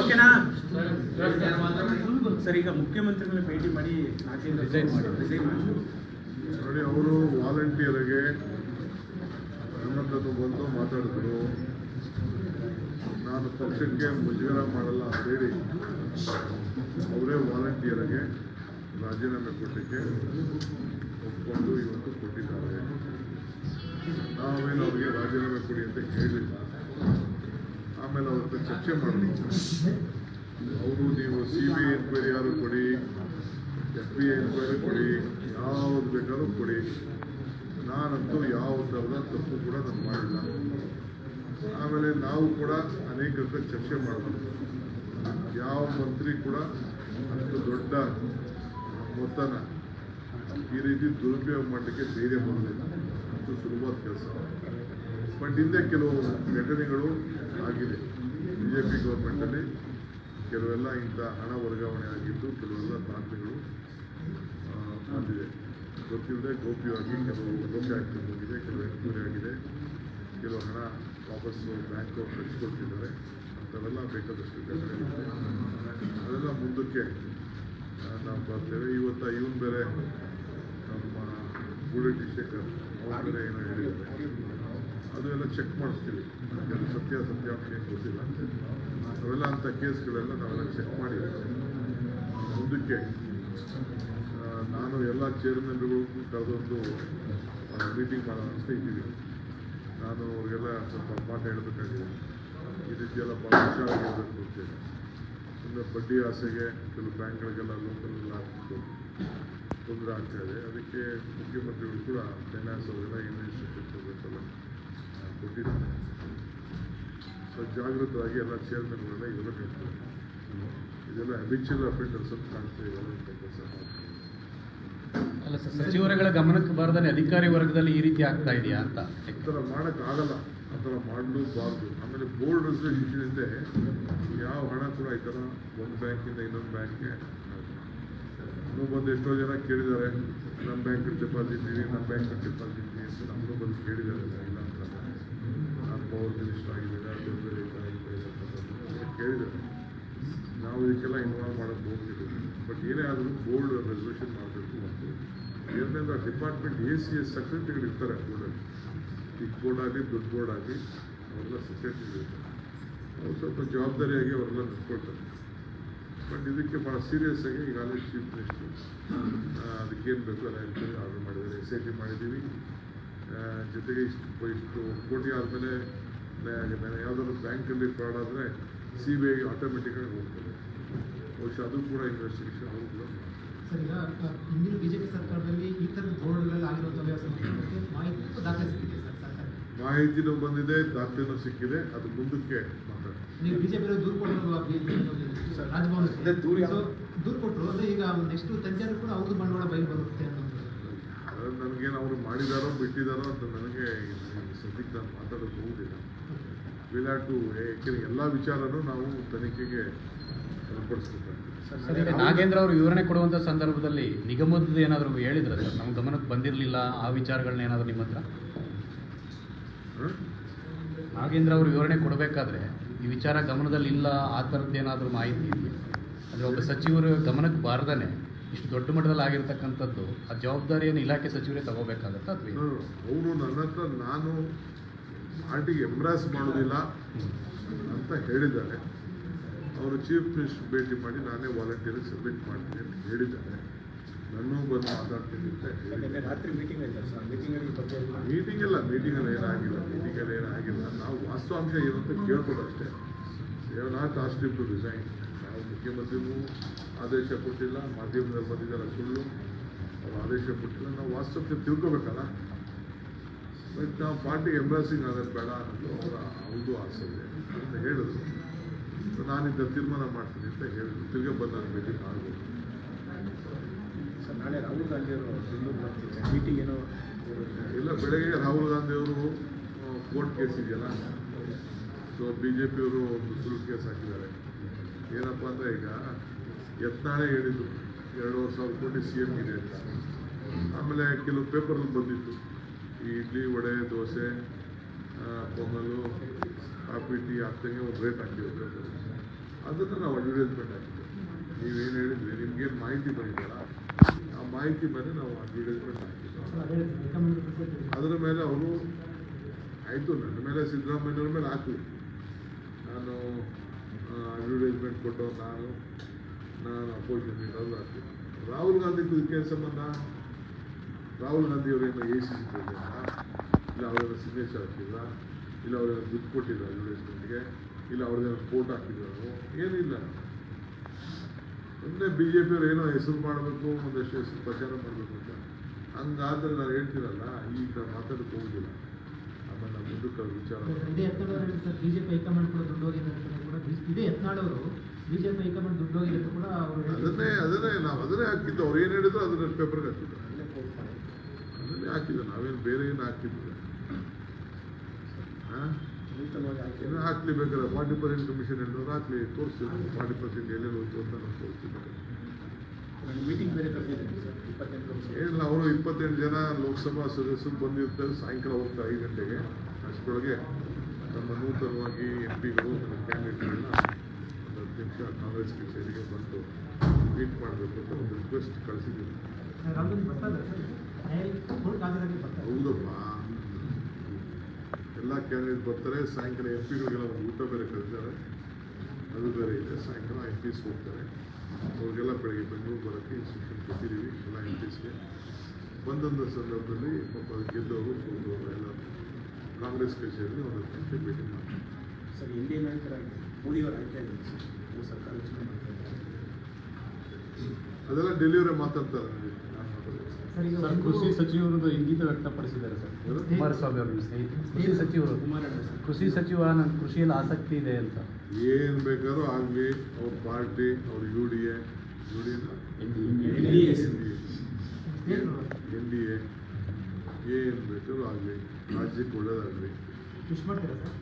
ಓಕೆನಾ? ಸರ್ ಈಗ ಮುಖ್ಯಮಂತ್ರಿಗಳನ್ನ ಭೇಟಿ ಮಾಡಿ ನೋಡಿ ಅವರು ವಾಲಂಟಿಯರ್ಗೆ ಆಗಿ ಹತ್ರ ಬಂದು ಮಾತಾಡಿದ್ರು. ನಾನು ಪಕ್ಷಕ್ಕೆ ಮುಜುಗರ ಮಾಡಲ್ಲ ಅಂತೇಳಿ ಅವರೇ ವಾಲಂಟಿಯರ್ಗೆ ರಾಜೀನಾಮೆ ಕೊಟ್ಟಕ್ಕೆ ಒಪ್ಕೊಂಡು ಇವತ್ತು ಕೊಟ್ಟಿದ್ದಾರೆ. ನಾವೇನು ಅವರಿಗೆ ರಾಜೀನಾಮೆ ಕೊಡಿ ಅಂತ ಹೇಳಿಲ್ಲ. ಆಮೇಲೆ ಅವ್ರ ಹತ್ರ ಚರ್ಚೆ ಮಾಡಿದ್ರು ಅವರು ನೀವು ಸಿ ಬಿ ಐ ಎನ್ಕ್ವೈರಿ ಆದರೂ ಕೊಡಿ ಎಫ್ ಬಿ ಐ ಎನ್ಕ್ವೈರಿ ಕೊಡಿ, ಯಾವ್ದು ಬೇಕಾದ್ರೂ ಕೊಡಿ. ನಾನಂತೂ ಯಾವ ಥರದ ತಪ್ಪು ಕೂಡ ನಾನು ಮಾಡಿಲ್ಲ. ಆಮೇಲೆ ನಾವು ಕೂಡ ಅನೇಕ ಹತ್ರ ಚರ್ಚೆ ಮಾಡಬೇಕು. ಯಾವ ಮಂತ್ರಿ ಕೂಡ ಅಷ್ಟು ದೊಡ್ಡ ಮೊತ್ತನ ಈ ರೀತಿ ದುರುಪಯೋಗ ಮಾಡಲಿಕ್ಕೆ ಧೈರ್ಯ ಬರೋದಿಲ್ಲ. ಅಷ್ಟು ಸುಲಭವಾದ ಕೆಲಸ. ಬಟ್ ಹಿಂದೆ ಕೆಲವು ಘಟನೆಗಳು ಆಗಿದೆ. ಬಿ ಜೆ ಪಿ ಗೌರ್ಮೆಂಟಲ್ಲಿ ಕೆಲವೆಲ್ಲ ಇಂಥ ಹಣ ವರ್ಗಾವಣೆ ಆಗಿದ್ದು ಕೆಲವೆಲ್ಲ ದಾಖಲೆಗಳು ಬಂದಿದೆ. ಗೊತ್ತಿಲ್ಲದೆ ಗೋಪ್ಯವಾಗಿ ಕೆಲವು ಆಕ್ಟಿವ್ ಹೋಗಿದೆ, ಕೆಲವು ಎನ್ಕ್ವೈರಿ ಆಗಿದೆ. ಕೆಲವು ಹಣ ವಾಪಸ್ಸು ಬ್ಯಾಂಕ್ ಅವ್ರು ಕಳಿಸ್ಕೊಡ್ತಿದ್ದಾರೆ. ಅಂಥವೆಲ್ಲ ಬೇಕಾದಷ್ಟು ಅದೆಲ್ಲ ಮುಂದಕ್ಕೆ ನಾವು ಬರ್ತೇವೆ. ಇವತ್ತು ಇವನ್ ಬೇರೆ ನಮ್ಮ ಗುಡಿ ಶೇಖರ್ ಬೇರೆ ಏನೋ ಹೇಳಿದ್ದಾರೆ ಅದು ಎಲ್ಲ ಚೆಕ್ ಮಾಡಿಸ್ತೀವಿ. ಅದು ಸತ್ಯ ಸತ್ಯಾಂಶ ಏನು ಗೊತ್ತಿಲ್ಲ. ಅವೆಲ್ಲ ಅಂಥ ಕೇಸ್ಗಳೆಲ್ಲ ನಾವೆಲ್ಲ ಚೆಕ್ ಮಾಡಿದ್ದೀವಿ. ಮುಂದಕ್ಕೆ ನಾನು ಎಲ್ಲ ಚೇರ್ಮನ್ಗಳು ಕರೆದೊಂದು ಮೀಟಿಂಗ್ ಮಾಡೋಣ ಅಂತ ಇದ್ದೀವಿ. ನಾನು ಅವರಿಗೆಲ್ಲ ಸ್ವಲ್ಪ ಪಾಠ ಹೇಳಬೇಕಾಗಿದೆ. ಈ ರೀತಿಯೆಲ್ಲ ಭಾಳ ಹುಷಾರಾಗಿರ್ಬೇಕು ಅಂತೇಳಿ ಸುಮ್ಮನೆ ಬಡ್ಡಿ ಆಸೆಗೆ ಕೆಲವು ಬ್ಯಾಂಕ್ಗಳಿಗೆಲ್ಲ ಹಾಕ್ಬಿಟ್ಟು ತೊಂದರೆ ಆಗ್ತಾ ಇದೆ. ಅದಕ್ಕೆ ಮುಖ್ಯಮಂತ್ರಿಗಳು ಕೂಡ ಫೈನಾನ್ಸ್ ಅವರೆಲ್ಲ ಇನ್ವೆಸ್ಟಿಗೇಷನ್ ಕೊಟ್ಟಿರ್ಬೇಕಲ್ಲ ಕೊಟ್ಟಿದ್ದಾರೆ ಸೊ ಜಾಗೃತವಾಗಿ ಎಲ್ಲ ಚೇರ್ಮನ್ಗಳೆಲ್ಲ ಇದೆಲ್ಲ ಹೇಳ್ತಾರೆ ಇದೆಲ್ಲ ಹ್ಯಾಬಿಚುವಲ್ ಅಫೆಂಡರ್ಸ್ ಅಂತ ಕಾಣ್ತದೆ ಇವೆಲ್ಲ ಕೆಲಸ ಅಲ್ಲ ಸರ್ ಸಚಿವರುಗಳ ಗಮನಕ್ಕೆ ಬಾರದಲ್ಲಿ ಅಧಿಕಾರಿ ವರ್ಗದಲ್ಲಿ ಈ ರೀತಿ ಆಗ್ತಾ ಇದೆಯಾ ಅಂತ ಆ ಥರ ಮಾಡೋಕ್ಕಾಗಲ್ಲ ಆ ಥರ ಮಾಡಲೂಬಾರ್ದು. ಆಮೇಲೆ ಬೋರ್ಡ್ ರೆಸಲ್ಯೂಷನ್ ಇದೆ ಯಾವ ಹಣ ಕೂಡ ಈ ಥರ ಒಂದು ಬ್ಯಾಂಕಿಂದ ಇನ್ನೊಂದು ಬ್ಯಾಂಕ್ಗೆ ಇನ್ನೂ ಬಂದು ಎಷ್ಟೋ ಜನ ಕೇಳಿದ್ದಾರೆ ನಮ್ಮ ಬ್ಯಾಂಕ್ ಡೆಪಾಸಿಟ್ ಇದೆ ನಮ್ಮ ಬ್ಯಾಂಕ್ ಡೆಪಾಸಿಟ್ ಇದೆ ಅಂತ ನಮಗೂ ಬಂದು ಕೇಳಿದ್ದಾರೆ ಇಲ್ಲ ಅಂತ ನಾನು ಪವರ್ ಮಿನಿಸ್ಟರ್ ಆಗಿದ್ದೀರಾ ಬೇರೆ ಕೇಳಿದ್ದಾರೆ. ನಾವು ಇದಕ್ಕೆಲ್ಲ ಇನ್ವಾಲ್ವ್ ಮಾಡೋಕ್ಕೆ ಹೋಗ್ತಿದ್ದೀವಿ. ಬಟ್ ಏನೇ ಆದರೂ ಬೋರ್ಡ್ ರೆಸಲ್ಯೂಷನ್ ಮಾಡಬೇಕು ಮತ್ತು. ಎರಡನೇದು ಡಿಪಾರ್ಟ್ಮೆಂಟ್ ಎ ಸಿ ಎಸ್ ಸೆಕ್ರೆಟರಿಗಳು ಇರ್ತಾರೆ ಬೋರ್ಡಲ್ಲಿ ಚಿಕ್ಕ ಬೋರ್ಡ್ ಆಗಲಿ ದೊಡ್ಡ ಬೋರ್ಡ್ ಆಗಲಿ ಅವರೆಲ್ಲ ಸೆಕ್ರೆಟರಿ ಇರ್ತಾರೆ. ಅವ್ರು ಸ್ವಲ್ಪ ಜವಾಬ್ದಾರಿಯಾಗಿ ಅವರೆಲ್ಲ ನಿಂತ್ಕೊಳ್ತಾರೆ ಬಟ್ ಇದಕ್ಕೆ ಭಾಳ ಸೀರಿಯಸ್ ಆಗಿ ಈಗಾಗಲೇ ಚೀಫ್ ಮಿನಿಸ್ಟರ್ ಅದಕ್ಕೇನು ಬೇಕು ಎಲ್ಲ ಎನ್ಕ್ವೈರಿ ಆರ್ಡರ್ ಮಾಡಿದ್ದಾರೆ ಎಸ್ ಐ ಟಿ ಮಾಡಿದ್ದೀವಿ. ಜೊತೆಗೆ ಇಷ್ಟು ಇಷ್ಟು ಕೋಟಿ ಆದಮೇಲೆ ಯಾವುದಾದ್ರು ಬ್ಯಾಂಕಲ್ಲಿ ಫ್ರಾಡ್ ಆದರೆ ಸಿ ಬಿ ಐ ಆಟೋಮೆಟಿಕ್ಕಾಗಿ ಹೋಗ್ತದೆ. ಬಹುಶಃ ಅದು ಕೂಡ ಇನ್ವೆಸ್ಟಿಗೇಷನ್ ಅವರು ಕೂಡ ಹಿಂದಿನ ಬಿಜೆಪಿ ಸರ್ಕಾರದಲ್ಲಿ ಈ ಥರದ ಬೋರ್ಡ್ಗಳಲ್ಲಿ ಆಗಿರುವಂಥ ಮಾಹಿತಿ ದಾಖಲೆ ಸಿಕ್ಕಿದೆ? ಮಾಹಿತಿನೂ ಬಂದಿದೆ ದಾಖಲೆನೂ ಸಿಕ್ಕಿದೆ ಅದು ಮುಂದಕ್ಕೆ ಮಾತಾಡ್ತಾರೆ ನೀವು ಬಿಜೆಪಿ ದೂರು ಕೊಟ್ಟರು ರಾಜಭವನ ಅದೇ ದೂರು ಯಾವ- ದೂರು ಕೊಟ್ಟರು. ಅಂದ್ರೆ ಈಗ ನೆಕ್ಸ್ಟ್ ತಂಜಾರು ಕೂಡ ಅವ್ರದ್ದು ಬಂಡವಾಳ ಬಯಲು ಬರುತ್ತೆ ಅನ್ನೋದು ಅದು ನನಗೇನು ಅವರು ಮಾಡಿದಾರೋ ಬಿಟ್ಟಿದಾರೋ ಅಂತ ನನಗೆ ಸದ್ಯಕ್ಕೆ ನಾನು ಮಾತಾಡೋದು ಹೋಗುದಿಲ್ಲ ವಿಲಾಟು ಯಾಕೆಂದರೆ ಎಲ್ಲ ವಿಚಾರನೂ ನಾವು ತನಿಖೆಗೆ ಸರ್ ನಾಗೇಂದ್ರ ಅವರು ವಿವರಣೆ ಕೊಡುವಂಥ ಸಂದರ್ಭದಲ್ಲಿ ನಿಗಮದ ಏನಾದರೂ ಹೇಳಿದ್ರ ಸರ್? ನಮ್ಮ ಗಮನಕ್ಕೆ ಬಂದಿರಲಿಲ್ಲ ಆ ವಿಚಾರಗಳನ್ನ ಏನಾದರೂ ನಿಮ್ಮ ಹತ್ರ? ನಾಗೇಂದ್ರ ಅವರು ವಿವರಣೆ ಕೊಡಬೇಕಾದ್ರೆ ಈ ವಿಚಾರ ಗಮನದಲ್ಲಿ ಇಲ್ಲ ಆ ಥರದ್ದು ಏನಾದರೂ ಮಾಹಿತಿ ಇದೆಯಾ ಅಂದರೆ ಒಬ್ಬ ಸಚಿವರು ಗಮನಕ್ಕೆ ಬಾರ್ದೇ ಇಷ್ಟು ದೊಡ್ಡ ಮಟ್ಟದಲ್ಲಿ ಆಗಿರ್ತಕ್ಕಂಥದ್ದು ಆ ಜವಾಬ್ದಾರಿಯನ್ನು ಇಲಾಖೆ ಸಚಿವರೇ ತಗೋಬೇಕಾಗತ್ತಾ ಅಥವಾ ಅವರು ನನ್ನ ಹತ್ರ ನಾನು ಪಾರ್ಟಿಗೆ ಎಂಬ್ರಾಸ್ ಮಾಡೋದಿಲ್ಲ ಅಂತ ಹೇಳಿದ್ದಾರೆ. ಅವರು ಚೀಫ್ ಮಿನಿಸ್ಟರ್ ಭೇಟಿ ಮಾಡಿ ನಾನೇ ವಾಲಂಟಿಯರ್ ಸಬ್ಮಿಟ್ ಮಾಡ್ತೀನಿ ಅಂತ ಹೇಳಿದ್ದಾರೆ. ನನ್ನೂ ಬಂದು ಮಾತಾಡ್ತೀನಿ ಅಂತ ಮೀಟಿಂಗ್ ಇಲ್ಲ. ಸರ್ ಮೀಟಿಂಗಲ್ಲಿ ಏನಾಗಿಲ್ಲ. ವಾಸ್ತವಾಂಶ ಏನು ಅಂತ ಕೇಳ್ಬೋದು ಅಷ್ಟೇ. They not asked to resign ನಾವು ಮುಖ್ಯಮಂತ್ರಿಗೂ ಆದೇಶ ಕೊಟ್ಟಿಲ್ಲ ಮಾಧ್ಯಮದಲ್ಲಿ ಬಂದಿದ್ದಾರೆ ಸುಳ್ಳು. ಅವ್ರು ಆದೇಶ ಕೊಟ್ಟಿಲ್ಲ. ನಾವು ವಾಸ್ತವಕ್ಕೆ ತಿಳ್ಕೊಬೇಕಲ್ಲ? ಬಟ್ ನಾವು ಪಾರ್ಟಿ ಎಂಬ್ರಾಸಿಂಗ್ ಆಗೋದು ಬೇಡ ಅನ್ನೋದು ಅವರ ಅವ್ರದ್ದು ಆಸೆ ಇದೆ ಅಂತ ಹೇಳಿದ್ರು. ನಾನು ನಾನಿದ್ದ ತೀರ್ಮಾನ ಮಾಡ್ತೀನಿ ಅಂತ ಹೇಳಿದ್ರು. ತಿರ್ಗಿ ಬಂದ ನಾನು ಸರ್ ನಾಳೆ ರಾಹುಲ್ ಗಾಂಧಿ ಅವರು ಮೀಟಿಂಗ್ ಏನೋ ಇಲ್ಲ ಬೆಳಗ್ಗೆ ರಾಹುಲ್ ಗಾಂಧಿ ಅವರು ಕೋರ್ಟ್ ಕೇಸ್ ಇದೆಯಲ್ಲ? ಸೊ ಬಿ ಜೆ ಪಿಯವರು ಒಂದು ಸುಳ್ಳು ಕೇಸ್ ಹಾಕಿದ್ದಾರೆ. ಏನಪ್ಪ ಅಂದರೆ ಈಗ ಯತ್ನಾಳೆ ಹೇಳಿದ್ರು ಎರಡೂವರೆ ಸಾವಿರ ಕೋಟಿ ಸಿ ಎಂ ಇದೆ. ಅಂತ ಆಮೇಲೆ ಕೆಲವು ಪೇಪರಲ್ಲಿ ಬಂದಿತ್ತು. ಈ ಇಡ್ಲಿ, ವಡೆ, ದೋಸೆ ಪೊಂಗಲು, ಕಾಫಿ, ಟೀ ಹಾಕ್ದಂಗೆ ಒಂದು ರೇಟ್ ಹಾಕಿರ್ಬೇಕು ಅದನ್ನು ನಾವು ಅಡ್ವರ್ಟೈಸ್ಮೆಂಟ್ ಹಾಕಿದ್ವಿ. ನೀವೇನು ಹೇಳಿದ್ವಿ ನಿಮ್ಗೇನು ಮಾಹಿತಿ ಬಂದಿದ್ದಲ್ಲ ಆ ಮಾಹಿತಿ ಮೇಲೆ ನಾವು ಅಡ್ವರ್ಟೈಸ್ಮೆಂಟ್ ಹಾಕಿದ್ವಿ. ಅದರ ಮೇಲೆ ಅವರು, ಆಯಿತು, ನನ್ನ ಮೇಲೆ ಸಿದ್ದರಾಮಯ್ಯವ್ರ ಮೇಲೆ ನಾನು ಅಡ್ವರ್ಟೈಸ್ಮೆಂಟ್ ಕೊಟ್ಟು ನಾನು ನಾನು ಅಪೋಸಿಷನ್ ಲೀಡರ್ ಹಾಕ್ತೀನಿ ರಾಹುಲ್ ಗಾಂಧಿಗೂ ಇದಕ್ಕೆ ಸಂಬಂಧ ರಾಹುಲ್ ಗಾಂಧಿ ಅವರೇನು ಎ ಸಿ ಸಿ ಇಲ್ಲ ಅವರೇನೋ ಸಿಗ್ನೇಚರ್ ಹಾಕಿಲ್ಲ ಇಲ್ಲ ಅವರೇನೋ ದುಡ್ಡು ಕೊಟ್ಟಿಲ್ಲ ಅಡ್ವರ್ಟೈಸ್ಮೆಂಟ್ಗೆ ಇಲ್ಲ ಅವ್ರದ್ದೇನೋ ಫೋಟೋ ಹಾಕಿದ್ರು ಏನಿಲ್ಲ ಒಂದೇ ಬಿ ಜೆ ಪಿಯವ್ರು ಏನೋ ಹೆಸರು ಮಾಡಬೇಕು ಒಂದಷ್ಟು ಹೆಸರು ಪ್ರಚಾರ ಮಾಡಬೇಕು ಅಂತ ಹಂಗಾದ್ರೆ ನಾನು ಹೇಳ್ತೀರಲ್ಲ ಈಗ ಮಾತಾಡಕ್ಕೆ ಹೋಗುದಿಲ್ಲ ಆಮೇಲೆ ನಮ್ಮ ಮುಂದಕ್ಕೆ ವಿಚಾರ ಇದೇ ಯತ್ನಾಳ್ ಅವರು ಹೇಳಿದ್ರು ಸರ್ ಬಿಜೆಪಿ ಹೈಕಮಾಂಡ್ ಕೂಡ ದುಡ್ಡು ಹೋಗಿದೆ ಅಂತ ಕೂಡ ಅವರು ಬಿಜೆಪಿ ಹೈಕಮಾಂಡ್ ದುಡ್ಡು ಹೋಗಿದೆ ಕೂಡ ಅವರು ಅದನ್ನೇ ಅದನ್ನೇ ನಾವು ಅದನ್ನೇ ಹಾಕಿದ್ದು. ಅವ್ರು ಏನು ಹೇಳಿದ್ರು ಅದನ್ನ ಪೇಪರ್ಗೆ ಹಾಕಿದ್ದು. ಅಲ್ಲೇ ಕೋಟ್ ಅದನ್ನೇ ಹಾಕಿದ್ದು. ನಾವೇನು ಬೇರೆ ಏನು ಹಾಕಿದ್ದಿಲ್ಲ ಇನ್ನು ಹಾಕ್ಲಿ ಬೇಕಾದ್ರೆ? ಫಾರ್ಟಿ ಪರ್ಸೆಂಟ್ ಕಮಿಷನ್ ಹೇಳಿದ್ರು ಹಾಕ್ಲಿ ತೋರಿಸ್ತೀವಿ. ಫಾರ್ಟಿ ಪರ್ಸೆಂಟ್ ಎಲ್ಲೆಲ್ಲಿ ಹೋಯ್ತು ಅಂತ ನಾವು ವರ್ಷ ಏನಿಲ್ಲ ಅವರು ಇಪ್ಪತ್ತೆಂಟು ಜನ ಲೋಕಸಭಾ ಸದಸ್ಯರು ಬಂದಿರ್ತಾರೆ ಸಾಯಂಕಾಲ ಹೋಗ್ತಾರೆ ಐದು ಗಂಟೆಗೆ. ಅಷ್ಟರೊಳಗೆ ನಮ್ಮ ನೂತನವಾಗಿ ಎಂ ಪಿಗಳು ಕ್ಯಾಂಡಿಡೇಟ್ಗಳನ್ನ ನಿಮಿಷ ಕಾಂಗ್ರೆಸ್ ಕಚೇರಿಗೆ ಬಂದು ಮೀಟ್ ಮಾಡಬೇಕು ಅಂತ ಒಂದು ರಿಕ್ವೆಸ್ಟ್ ಕಳಿಸಿದ್ದೀನಿ. ಹೌದಪ್ಪ. ಎಲ್ಲ ಕ್ಯಾಂಡಿಡೇಟ್ ಬರ್ತಾರೆ. ಸಾಯಂಕಾಲ ಎಂ ಪಿಗಳಿಗೆಲ್ಲ ಒಂದು ಊಟ ಬೇರೆ ಕಳಿಸ್ತಾರೆ ಅದು ಬೇರೆ ಇದೆ. ಸಾಯಂಕಾಲ ಎಂ ಪಿಸ್ ಹೋಗ್ತಾರೆ. ಅವ್ರಿಗೆಲ್ಲ ಬೆಳಗ್ಗೆ ಬೆಂಗಳೂರು ಬರೋಕ್ಕೆ ಇನ್ಸ್ಟ್ರಕ್ಷನ್ ಕೊಟ್ಟಿದ್ದೀವಿ ಎಲ್ಲ ಎಂ ಪಿಸ್ಗೆ ಬಂದಂಥ ಸಂದರ್ಭದಲ್ಲಿ ಪಾಪ ಗೆದ್ದವರು ಸೋತವರು ಎಲ್ಲ ಕಾಂಗ್ರೆಸ್ ಕಚೇರಿಯಲ್ಲಿ ನಿಮಿಷ ಭೇಟಿ ಮಾಡ್ತಾರೆ. ಸರ್ ಇಂಡಿಯನ್ ನಾಯಕರಾಗಿ ಮೋದಿಯವರ ಆಯ್ಕೆ ಆಗಿದೆ ಸರ್ಕಾರ ಯೋಚನೆ ಮಾಡ್ತಾ ಇದ್ದಾರೆ ಅದೆಲ್ಲ ಡೆಲಿವರಿ ಮಾತಾಡ್ತಾರೆ ಸರ್ ಕೃಷಿ ಸಚಿವರದ್ದು ಇಂಗಿತ ವ್ಯಕ್ತಪಡಿಸಿದ್ದಾರೆ ಸರ್? ಕುಮಾರಸ್ವಾಮಿ ಅವರು ಸ್ನೇಹಿತರು ಕೃಷಿ ಸಚಿವರು. ಕೃಷಿ ಸಚಿವ ನನ್ನ ಕೃಷಿಯಲ್ಲಿ ಆಸಕ್ತಿ ಇದೆ ಅಂತ. ಏನು ಬೇಕಾದ್ರೂ ಆಗಲಿ ಅವ್ರ ಪಾರ್ಟಿ ಅವ್ರ U D A U D N D A ಏನು ಬೇಕಾದ್ರೂ ಆಗಲಿ ರಾಜ್ಯಕ್ಕೆ ಒಳ್ಳೇದಾಗಲಿ. ವಿಶ್ ಮಾಡ್ತೀರಾ ಸರ್?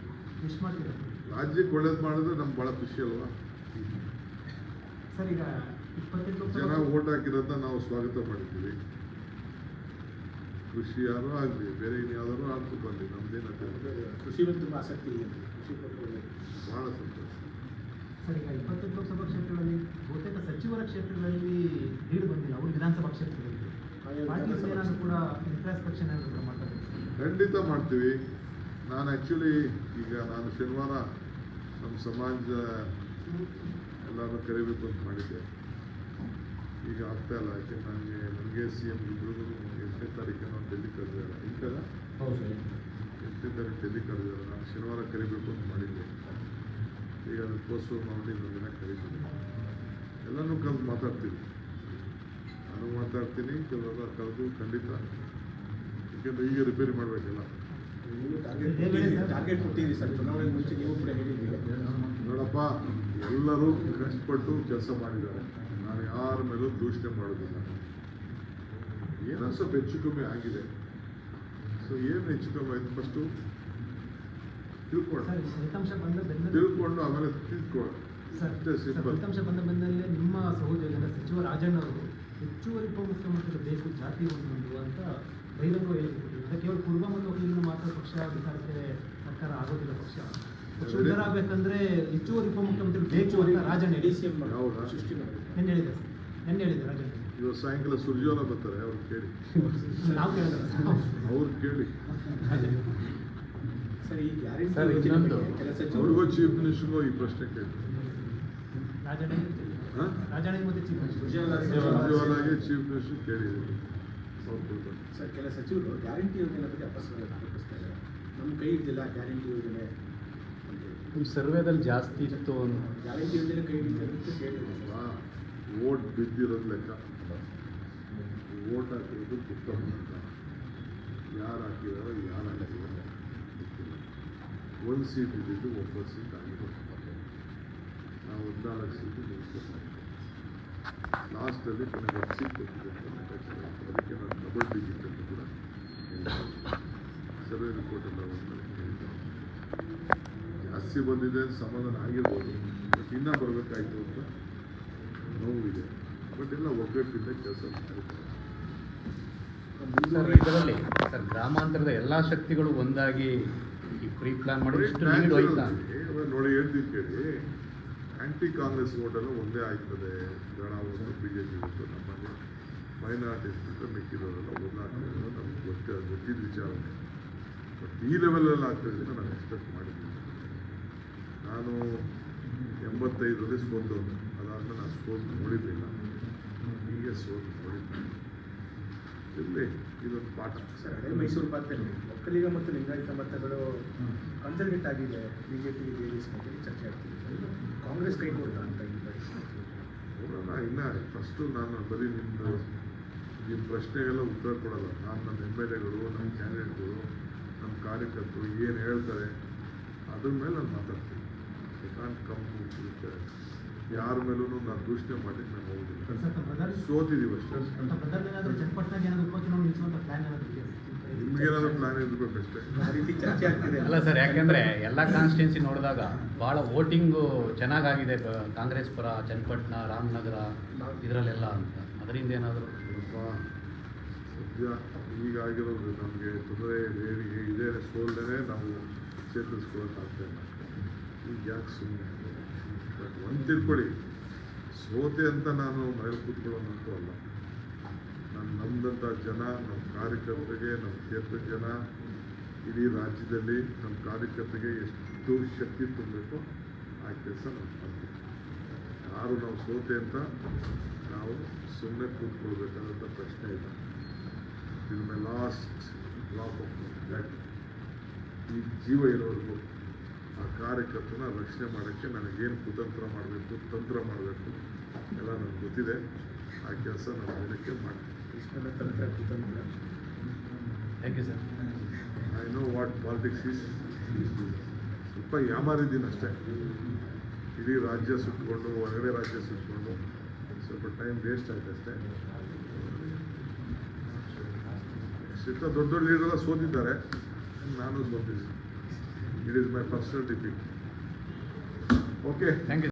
ವಿಶ್ ಮಾಡ್ತೀರಾ? ರಾಜ್ಯಕ್ಕೆ ಒಳ್ಳೇದು ಮಾಡಿದ್ರೆ ನಮ್ಗೆ ಭಾಳ ಖುಷಿ ಅಲ್ವಾ? ಸರ್ ಈಗ ಇಪ್ಪತ್ತೆಂಟು ಜನ ಓಟ್ ಹಾಕಿರೋದನ್ನ ನಾವು ಸ್ವಾಗತ ಮಾಡ್ತೀವಿ. ಕೃಷಿ ಯಾರು ಆಗಲಿ ಬೇರೆ ಇನ್ಯಾವ್ದಾರು ಆಗ್ತು ಬರಲಿ ನಮ್ದೇನ ಕೃಷಿ ಮೇಲೆ ತುಂಬ ಆಸಕ್ತಿ ಇದೆ ಕೃಷಿ ಭಾಳ ಸಂತೋಷ. ಸರಿ ಈಗ ಇಪ್ಪತ್ತೆಂಟು ಲೋಕಸಭಾ ಕ್ಷೇತ್ರಗಳಲ್ಲಿ ಬಹುತೇಕ ಸಚಿವರ ಕ್ಷೇತ್ರಗಳಲ್ಲಿ ಲೀಡ್ ಬಂದಿಲ್ಲ ಅವರು ವಿಧಾನಸಭಾ ಕ್ಷೇತ್ರದಲ್ಲಿ. ಕೂಡ ಏನಾದ್ರು ಕೂಡ ಮಾಡ್ತಾರೆ? ಖಂಡಿತ ಮಾಡ್ತೀವಿ. ನಾನು ಆ್ಯಕ್ಚುಲಿ ಈಗ ನಾನು ಶನಿವಾರ ನಮ್ಮ ಸಮಾಜ ಎಲ್ಲರೂ ಕರಿಬೇಕು ಅಂತ ಮಾಡಿದ್ದೆ. ಈಗ ಆಗ್ತಾ ಇಲ್ಲ ಯಾಕೆ? ನನಗೆ ನನಗೆ ಸಿ ಎಂ ಇಬ್ಬರಿಗೂ ಎಂಟನೇ ತಾರೀಕಿನ ಡೆಲ್ಲಿ ಕರೆದಿದ್ದಾರೆ. ಇಂಕದ ಎಂಟನೇ ತಾರೀಕು ಡೆಲ್ಲಿ ಕರೆದಿದ್ದಾರೆ. ನಾನು ಶನಿವಾರ ಕರಿಬೇಕು ಅಂತ ಮಾಡಿದ್ದೆ. ಈಗ ಅದು ಪೋಸ್ಟ್ಪೋನ್ ಮಾಡಿ ಇನ್ನೊಂದು ದಿನ ಕರಿತೀನಿ. ಎಲ್ಲನೂ ಕಲ್ತು ಮಾತಾಡ್ತೀನಿ. ನಾನು ಮಾತಾಡ್ತೀನಿ ಕೆಲವೆಲ್ಲ ಕರೆದು ಖಂಡಿತ. ಯಾಕೆಂದ್ರೆ ಈಗ ರಿಪೇರಿ ಮಾಡಬೇಕಲ್ಲ. ಟಾರ್ಗೆಟ್ ಕೊಟ್ಟಿದ್ದೀರಿ ಸರ್. ಚುನಾವಣೆ ಮುಂಚೆ ನೀವು ಕೂಡ ಹೇಳಿದ್ದೀರಿ. ನೋಡಪ್ಪ ಎಲ್ಲರೂ ಕಷ್ಟಪಟ್ಟು ಕೆಲಸ ಮಾಡಿದ್ದಾರೆ. ನಾನು ಯಾರ ಮೇಲೂ ದೂಷಣೆ ಮಾಡೋದಿಲ್ಲ. ಏನೋ ಸ್ವಲ್ಪ ಹೆಚ್ಚು ಕಮ್ಮಿ ಆಗಿದೆ. ಸೊ ಏನು ಹೆಚ್ಚು ಕಮ್ಮಿ ಆಯ್ತು ಫಸ್ಟು ತಿಳ್ಕೊಂಡು ತಿಳ್ಕೊಂಡು ಆಮೇಲೆ ತಿಳ್ಕೊಳ್ಳೋಣ. ಅಷ್ಟೇ ಸಿಂಪಲ್ ಫಲಿತಾಂಶ ಬಂದ ಬೆನ್ನಲ್ಲೇ ನಿಮ್ಮ ಸಹೋದ್ಯೋಗಿಯಾದ ಸಚಿವ ರಾಜಣ್ಣ ಅವರು ಹೆಚ್ಚುವರಿ ಉಪಮುಖ್ಯಮಂತ್ರಿ ಬೇಕು ಜಾತಿ ಒಂದು ಅಂತ ಬಹಿರಂಗ ಹೇಳಿದ್ರು ಕೇವಲ ಪೂರ್ವ ಮತ್ತು ಮಾತ್ರ ಪಕ್ಷ ಅಧಿಕಾರಕ್ಕೆ ಸರ್ಕಾರ ಆಗೋದಿಲ್ಲ ಪಕ್ಷ. ಆಗ್ಬೇಕಂದ್ರೆ ಹೆಚ್ಚುವರಿ ಉಪಮುಖ್ಯಮಂತ್ರಿ ಬೇಕು ಅಂತ ರಾಜಣ್ಣ ಡಿ ಹೇಳಿ ಸಿ ಎಂ ಹೌದಾ? ಸೃಷ್ಟಿ ಮಾಡಬೇಕು ಏನು ಹೇಳಿದೆ ಸರ್ ಏನು ಹೇಳಿದೆ ರಾಜಣ್ಣ. ಇವತ್ತು ಸಾಯಂಕಾಲ ಸುರ್ಜೋಲ ಬರ್ತಾರೆ ಅವ್ರು ಕೇಳಿ. ನಾವು ಕೇಳಿದ್ರೆ ಅವ್ರು ಕೇಳಿ. ಸರ್ ಈ ಗ್ಯಾರಂಟಿ ಕೆಲಸ ಅವ್ರಿಗೂ ಚೀಫ್ ಮಿನಿಸ್ಟರ್ಗೂ ಈ ಪ್ರಶ್ನೆ ಕೇಳಿ ರಾಜಣ್ಣ ರಾಜಣ್ಣ ಮತ್ತೆ ಚೀಫ್ ಸುರ್ಜೇವಾಲಾಗೆ ಚೀಫ್ ಮಿನಿಸ್ಟರ್ ಕೊಡ್ತಾರೆ ಸರ್ ಕೆಲ ಸಚಿವರು ಗ್ಯಾರಂಟಿ ಯೋಜನೆ ಬಗ್ಗೆ ಅಪಸ್ಕಾರ ನಮ್ಮ ಕೈ ಇದ್ದಿಲ್ಲ ಗ್ಯಾರಂಟಿ ಯೋಜನೆ. ನಿಮ್ಮ ಸರ್ವೇದಲ್ಲಿ ಜಾಸ್ತಿ ಇತ್ತು ಅಂತ ಗ್ಯಾರಂಟಿ ಯೋಜನೆ ಕೈ ಹಿಡಿದಿಲ್ಲ ಅಂತ ಕೇಳಿದ್ರು ಅಲ್ವಾ ಓಟ್ ಬಿದ್ದಿರೋದು ಲೆಕ್ಕ ಓಟ್ ಹಾಕಿರೋದು ಉತ್ತಮ ಅಂತ ಯಾರು ಹಾಕಿದಾರೋ ಯಾರು ಹಾಕಿದಾರೋ ಗೊತ್ತಿಲ್ಲ ಒಂದು ಸೀಟ್ ಇದ್ದಿದ್ದು ಒಂಬತ್ತು ಸೀಟ್ ಆಗಿರೋದು ನಾವು ಹದಿನಾಲ್ಕು ಸೀಟು ಮುಗಿಸ್ಕೊಳ್ತೀವಿ ಲಾಸ್ಟಲ್ಲಿ ಕೊನೆಗೆ ಹತ್ತು ಸೀಟ್ ಕೊಟ್ಟಿದೆ ಅಂತ ಲೆಕ್ಕಾಚಾರ ಇತ್ತು. ಅದಕ್ಕೆ ನಾನು ಡಬಲ್ ಡಿಜಿಟ್ ಅಂತ ಕೂಡ ಸರ್ವೆ ರಿಪೋರ್ಟ್ ಎಲ್ಲ ಜಾಸ್ತಿ ಬಂದಿದೆ ಅಂತ ಸಮಾಧಾನ ಆಗಿರ್ಬೋದು. ಬಟ್ ಇನ್ನೂ ಬರಬೇಕಾಯ್ತು ಅಂತ ನೋವಿದೆ. ಬಟ್ ಎಲ್ಲ ಒಗ್ಗಟ್ಟಿಂದ ಕೆಲಸ ಮಾಡಿದ್ದಾರೆ ಸರ್ ಇದರಲ್ಲಿ ಸರ್ ಗ್ರಾಮಾಂತರದ ಎಲ್ಲ ಶಕ್ತಿಗಳು ಒಂದಾಗಿ ಈ ಪ್ರೀ ಪ್ಲಾನ್ ಮಾಡಿ ನೋಡಿ ಹೇಳ್ತೀನಿ ಕೇಳಿ ಆಂಟಿ ಕಾಂಗ್ರೆಸ್ ಓಟ್ ಎಲ್ಲ ಒಂದೇ ಆಗ್ತದೆ. ಜನ ಒಂದು ಬಿ ಜೆ ಪಿ ನಮ್ಮಲ್ಲಿ. ಮೈನಾರಿಟೀಸ್ ಬಿಟ್ಟು ಮಿಕ್ಕಿದವರೆಲ್ಲ ಒಂದಾಗ್ತದೆ ನಮ್ಗೆ ಗೊತ್ತೇ ಗೊತ್ತಿದ್ದ ಬಟ್ ಈ ಲೆವೆಲಲ್ಲಿ ಆಗ್ತದೆ ಅಂತ ನಾನು ಎಕ್ಸ್ಪೆಕ್ಟ್ ಮಾಡಿದ್ದೀನಿ. ನಾನು ಎಂಬತ್ತೈದರಲ್ಲಿ ಸೋಲ್ದವನು ಅದಾದ್ಮೇಲೆ ನಾನು ಸ್ಕೋರ್ ನೋಡಿರಲಿಲ್ಲ. ಹೀಗೆ ಸೋತು ನೋಡಿದ್ದೀನಿ ಇಲ್ಲಿ ಇದೊಂದು ಪಾಠ. ಸರ್ ಅದೇ ಮೈಸೂರು ಪಾತ್ರೆ ಒಕ್ಕಲಿಗ ಮತ್ತು ಲಿಂಗಾಯತ ಮತಗಳು ಕನ್ಸಲ್ಟೇಟ್ ಆಗಿದೆ ಬಿ ಜೆ ಡಿ ಎಸ್ ಬಗ್ಗೆ ಚರ್ಚೆ ಆಗ್ತಿದೆ. ಕಾಂಗ್ರೆಸ್ ಕೈ ಕೊಡ್ತಾ ಅಂತ ನೋಡೋಣ ಇನ್ನ ಫಸ್ಟು ನಾನು ಬರೀ ನಿಮ್ಮದು ನಿಮ್ಮ ಪ್ರಶ್ನೆಗೆಲ್ಲ ಉತ್ತರ ಕೊಡಲ್ಲ. ನಾನು ನಮ್ಮ ಎಂ ಎಲ್ ಎಗಳು ನಮ್ಮ ಕ್ಯಾಂಡಿಡೇಟ್ಗಳು ನಮ್ಮ ಕಾರ್ಯಕರ್ತರು ಏನು ಹೇಳ್ತಾರೆ ಅದ್ರ ಮೇಲೆ ನಾನು ಮಾತಾಡ್ತೀನಿ. ಕಾಂಟ್ ಕಮ್ ಯಾರ ಮೇಲೂ ನಾನು ದೂಷಣೆ ಮಾಡಲಿಕ್ಕೆ ನಾನು ಹೋಗುದಿಲ್ಲ. ಸೋತಿದ್ದೀವಿ ಅಷ್ಟೇ. ನಿಮ್ಗೇನಾದ್ರು ಪ್ಲಾನ್ ಅಲ್ಲ ಸರ್ ಯಾಕೆಂದ್ರೆ ಎಲ್ಲ ಕಾನ್ಸ್ಟಿಟ್ಯೂನ್ಸಿ ನೋಡಿದಾಗ ಭಾಳ ವೋಟಿಂಗು ಚೆನ್ನಾಗಾಗಿದೆ ಕಾಂಗ್ರೆಸ್ ಪರ ಚನ್ನಪಟ್ಟಣ ರಾಮನಗರ ಇದರಲ್ಲೆಲ್ಲ ಅಂತ. ಅದರಿಂದ ಏನಾದರೂ ಸದ್ಯ ಈಗಾಗಿರೋದು ನಮಗೆ ತೊಂದರೆ ಇದೆ ಇದೇ ಸೋಲ್ದೇ ನಾವು ಚೇತರಿಸ್ಕೊಳ್ಳೋಕ್ಕಾಗ್ತಾ ಇಲ್ಲ. ಈಗ ಯಾಕೆ ಸುಮ್ಮನೆ ಒಂದು ತಿಳ್ಕೊಳ್ಳಿ ಸೋತೆ ಅಂತ ನಾನು ಮನೇಲಿ ಕೂತ್ಕೊಳ್ಳೋನಂತೂ ಅಲ್ಲ. ನಾನು ನಮ್ದಂಥ ಜನ ನಮ್ಮ ಕಾರ್ಯಕರ್ತರಿಗೆ ನಮ್ಮ ಕ್ಷೇತ್ರದ ಜನ, ಇಡೀ ರಾಜ್ಯದಲ್ಲಿ ನಮ್ಮ ಕಾರ್ಯಕರ್ತರಿಗೆ ಎಷ್ಟು ಶಕ್ತಿ ತುಂಬಬೇಕು ಆ ಕೆಲಸ ನಾವು ಮಾಡ್ತೀವಿ ಯಾರು ನಾವು ಸೋತೆ ಅಂತ ನಾವು ಸುಮ್ಮನೆ ಕೂತ್ಕೊಳ್ಬೇಕಾದಂಥ ಪ್ರಶ್ನೆ ಇಲ್ಲ. ಇದು ಮೈ ಲಾಸ್ಟ್ ಬ್ಲಾಕ್ ಆಫ್ ಈ ಜೀವ ಇರೋವರೆಗೂ ಆ ಕಾರ್ಯಕರ್ತನ ರಕ್ಷಣೆ ಮಾಡೋಕ್ಕೆ ನನಗೇನು ಕುತಂತ್ರ ಮಾಡಬೇಕು ತಂತ್ರ ಮಾಡಬೇಕು ಎಲ್ಲ ನನಗೆ ಗೊತ್ತಿದೆ. ಆ ಕೆಲಸ ನಾನು ದಿನಕ್ಕೆ ಮಾಡ್ತೀನಿ. ತಂತ್ರ ಕುತಂತ್ರ. Thank you sir I know what politics is ಸ್ವಲ್ಪ ಯಾಮಾರಿದ್ದೀನಿ ಅಷ್ಟೇ. ಇಡೀ ರಾಜ್ಯ ಸುಟ್ಕೊಂಡು ಹೊರಗಡೆ ರಾಜ್ಯ ಸುಟ್ಕೊಂಡು ಸ್ವಲ್ಪ ಟೈಮ್ ವೇಸ್ಟ್ ಆಯ್ತು ಅಷ್ಟೇ. ಸಿಕ್ಕ ದೊಡ್ಡ ದೊಡ್ಡ ಲೀಡರ್ ಸೋತಿದ್ದಾರೆ. ನಾನು ಸೋತಿದ್ದೀನಿ. It is my personal defeat. Okay. Thank you.